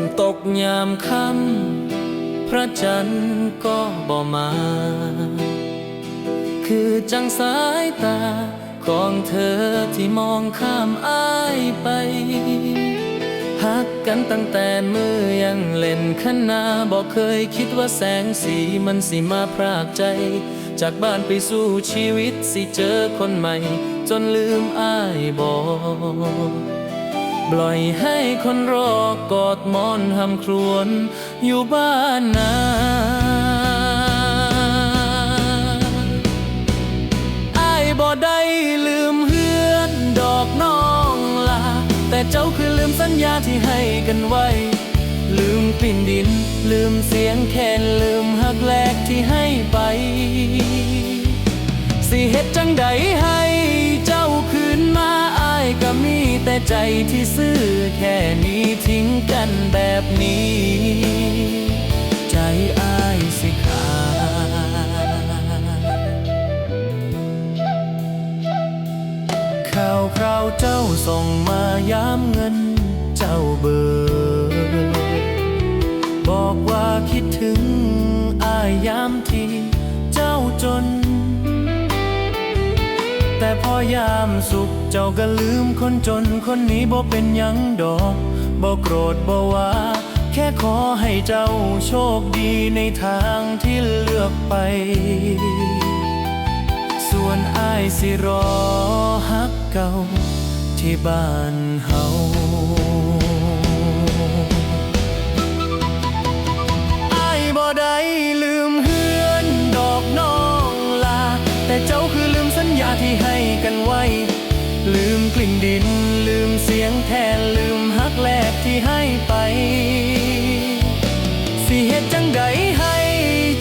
นตกยามค่ำพระจันทร์ก็บ่มา คือจังสายตาของเธอที่มองข้ามอ้ายไปหักกันตั้งแต่มือยังเล่นขนาบอกเคยคิดว่าแสงสีมันสิมาพรากใจ จากบ้านไปสู่ชีวิตสิเจอคนใหม่ จนลืมอ้ายบอก ปล่อยให้คนรอกอดมอนหำครวนอยู่บ้านนาอายบ่ได้ลืมเฮือนดอกน้องลา แต่เจ้าคือลืมสัญญาที่ให้กันไว้ ลืมกลิ่นดิน ลืมเสียงแคนลืมหักแลกที่ให้ไป สิเฮ็ดจังใดให้ แต่ใจที่ซื่อแค่นี้ทิ้งกันแบบนี้ ใจอายสิขาข่าวคราวเจ้าส่งมาย้ำเงินเจ้าเบอร์บอกว่าคิดถึงอายยามที่เจ้าจน พอยามสุขเจ้าก็ลืมคนจนคนนี้บ่เป็นยังดอกบ่โกรธบ่ว่า แค่ขอให้เจ้าโชคดีในทางที่เลือกไป ส่วนอายสิรอฮักเก่าที่บ้านเฮา ที่ให้ไป สิเหตุจังใดให้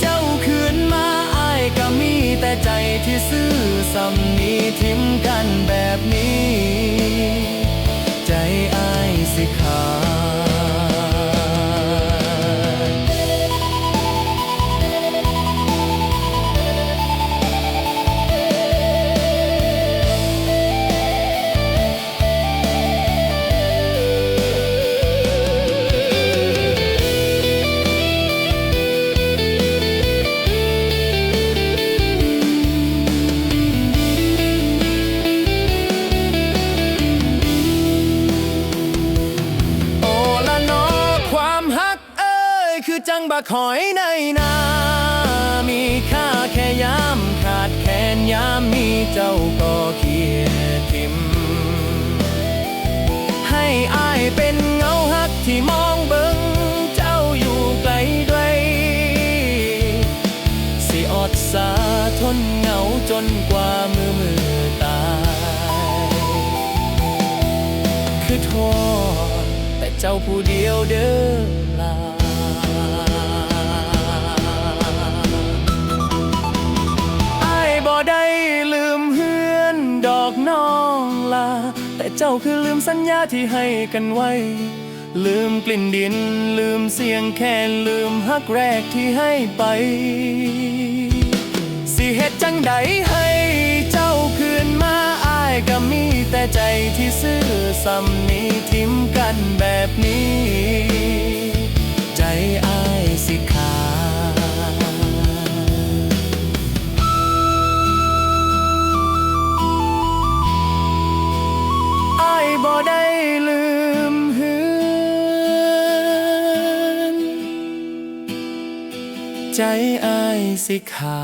เจ้าคืนมาอายก็มีแต่ใจที่ซื่อสำนีทิมกันแบบนี้ คือจังบักหอยในนา มีค่าแค่ยามขาดแคนยามมีเจ้าก็เขียทิม ให้อายเป็นเงาฮักที่มองเบิงเจ้าอยู่ไกลด้วยสิอดสาทนเหงาจนกว่ามือมือตาย คือทษแต่เจ้าผู้เดียวเด้อลา ไอายบ่ได้ลืมเฮือนดอกน้องลา แต่เจ้าคือลืมสัญญาที่ให้กันไว้ ลืมกลิ่นดิน ลืมเสียงแคนลืมฮักแรกที่ให้ไป สิเหตุจังใดให้เจ้าคืนมาอายก็มีแต่ใจที่ซื่อสำนีทิมกันแบบนี้ ใจอายสิขา